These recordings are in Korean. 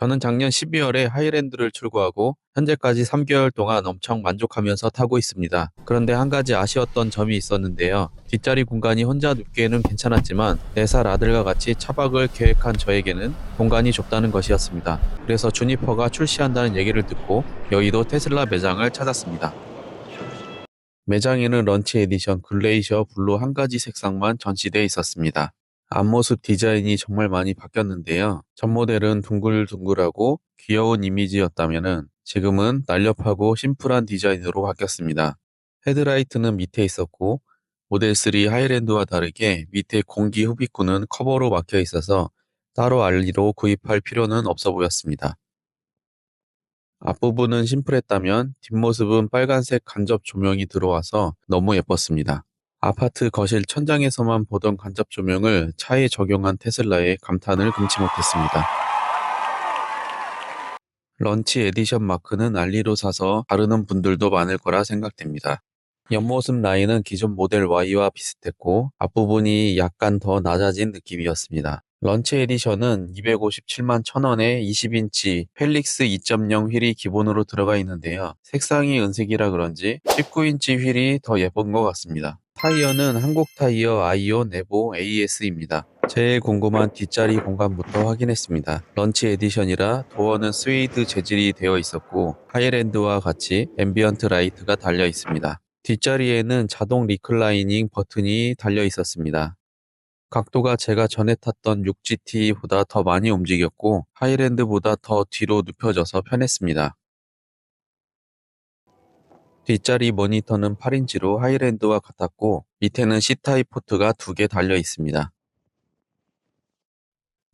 저는 작년 12월에 하이랜드를 출고하고 현재까지 3개월 동안 엄청 만족하면서 타고 있습니다. 그런데 한 가지 아쉬웠던 점이 있었는데요. 뒷자리 공간이 혼자 눕기에는 괜찮았지만 4살 아들과 같이 차박을 계획한 저에게는 공간이 좁다는 것이었습니다. 그래서 주니퍼가 출시한다는 얘기를 듣고 여의도 테슬라 매장을 찾았습니다. 매장에는 런치 에디션 글레이셔 블루 한 가지 색상만 전시되어 있었습니다. 앞모습 디자인이 정말 많이 바뀌었는데요. 전 모델은 둥글둥글하고 귀여운 이미지였다면 지금은 날렵하고 심플한 디자인으로 바뀌었습니다. 헤드라이트는 밑에 있었고 모델 3 하이랜드와 다르게 밑에 공기 흡입구는 커버로 막혀 있어서 따로 알리로 구입할 필요는 없어 보였습니다. 앞부분은 심플했다면 뒷모습은 빨간색 간접 조명이 들어와서 너무 예뻤습니다. 아파트 거실 천장에서만 보던 간접 조명을 차에 적용한 테슬라에 감탄을 금치 못했습니다. 런치 에디션 마크는 알리로 사서 바르는 분들도 많을 거라 생각됩니다. 옆모습 라인은 기존 모델 Y와 비슷했고 앞부분이 약간 더 낮아진 느낌이었습니다. 런치 에디션은 257만 1000원에 20인치 펠릭스 2.0 휠이 기본으로 들어가 있는데요. 색상이 은색이라 그런지 19인치 휠이 더 예쁜 것 같습니다. 타이어는 한국 타이어 아이온 에보 AS입니다. 제일 궁금한 뒷자리 공간부터 확인했습니다. 런치 에디션이라 도어는 스웨이드 재질이 되어 있었고 하이랜드와 같이 앰비언트 라이트가 달려 있습니다. 뒷자리에는 자동 리클라이닝 버튼이 달려 있었습니다. 각도가 제가 전에 탔던 6GT보다 더 많이 움직였고 하이랜드보다 더 뒤로 눕혀져서 편했습니다. 뒷자리 모니터는 8인치로 하이랜드와 같았고 밑에는 C타입 포트가 두 개 달려 있습니다.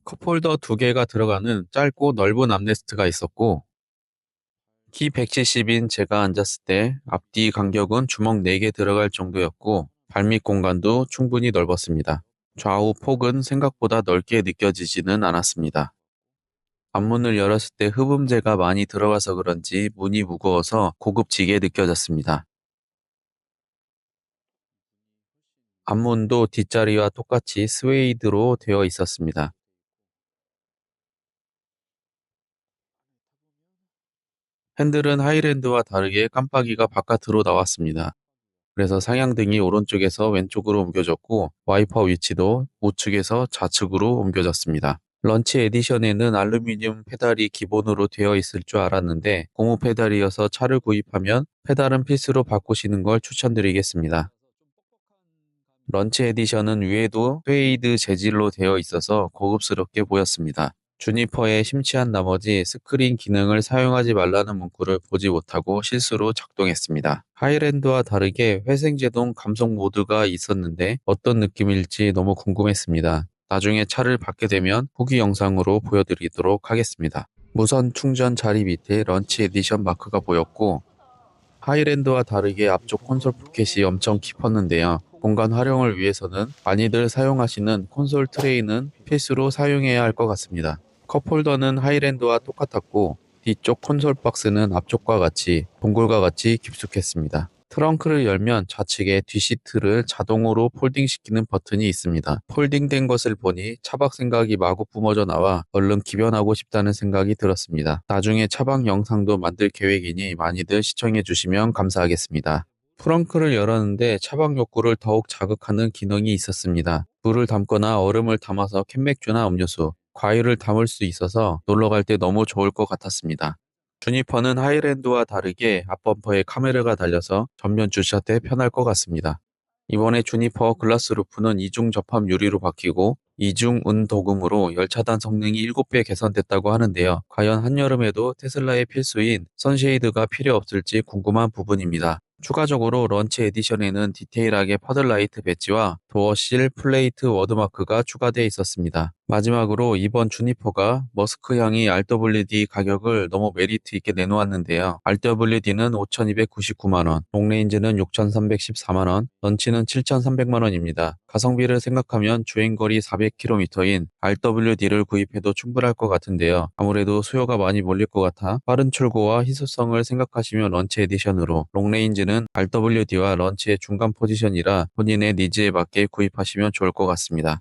컵홀더 두 개가 들어가는 짧고 넓은 암레스트가 있었고 키 170인 제가 앉았을 때 앞뒤 간격은 주먹 4개 들어갈 정도였고 발밑 공간도 충분히 넓었습니다. 좌우 폭은 생각보다 넓게 느껴지지는 않았습니다. 앞문을 열었을 때 흡음재가 많이 들어가서 그런지 문이 무거워서 고급지게 느껴졌습니다. 앞문도 뒷자리와 똑같이 스웨이드로 되어 있었습니다. 핸들은 하이랜드와 다르게 깜빡이가 바깥으로 나왔습니다. 그래서 상향등이 오른쪽에서 왼쪽으로 옮겨졌고 와이퍼 위치도 우측에서 좌측으로 옮겨졌습니다. 런치 에디션에는 알루미늄 페달이 기본으로 되어 있을 줄 알았는데 고무 페달이어서 차를 구입하면 페달은 필수로 바꾸시는 걸 추천드리겠습니다. 런치 에디션은 위에도 스웨이드 재질로 되어 있어서 고급스럽게 보였습니다. 주니퍼에 심취한 나머지 스크린 기능을 사용하지 말라는 문구를 보지 못하고 실수로 작동했습니다. 하이랜드와 다르게 회생제동 감속 모드가 있었는데 어떤 느낌일지 너무 궁금했습니다. 나중에 차를 받게 되면 후기 영상으로 보여드리도록 하겠습니다. 무선 충전 자리 밑에 런치 에디션 마크가 보였고 하이랜드와 다르게 앞쪽 콘솔 포켓이 엄청 깊었는데요. 공간 활용을 위해서는 많이들 사용하시는 콘솔 트레이는 필수로 사용해야 할 것 같습니다. 컵홀더는 하이랜드와 똑같았고 뒤쪽 콘솔 박스는 앞쪽과 같이 동굴과 같이 깊숙했습니다. 트렁크를 열면 좌측에 뒷시트를 자동으로 폴딩시키는 버튼이 있습니다. 폴딩된 것을 보니 차박 생각이 마구 뿜어져 나와 얼른 기변하고 싶다는 생각이 들었습니다. 나중에 차박 영상도 만들 계획이니 많이들 시청해 주시면 감사하겠습니다. 트렁크를 열었는데 차박 욕구를 더욱 자극하는 기능이 있었습니다. 물을 담거나 얼음을 담아서 캔맥주나 음료수, 과일을 담을 수 있어서 놀러 갈 때 너무 좋을 것 같았습니다. 주니퍼는 하이랜드와 다르게 앞범퍼에 카메라가 달려서 전면 주차 때 편할 것 같습니다. 이번에 주니퍼 글라스 루프는 이중 접합 유리로 바뀌고 이중 은 도금으로 열차단 성능이 7배 개선됐다고 하는데요. 과연 한여름에도 테슬라의 필수인 선쉐이드가 필요 없을지 궁금한 부분입니다. 추가적으로 런치 에디션에는 디테일하게 퍼들라이트 배지와 도어실 플레이트 워드마크가 추가되어 있었습니다. 마지막으로 이번 주니퍼가 머스크 향이 RWD 가격을 너무 메리트 있게 내놓았는데요. RWD는 5,299만원, 롱레인지는 6,314만원, 런치는 7,300만원입니다. 가성비를 생각하면 주행거리 400km인 RWD를 구입해도 충분할 것 같은데요. 아무래도 수요가 많이 몰릴 것 같아 빠른 출고와 희소성을 생각하시면 런치 에디션으로 롱레인지는 RWD와 런치의 중간 포지션이라 본인의 니즈에 맞게 구입하시면 좋을 것 같습니다.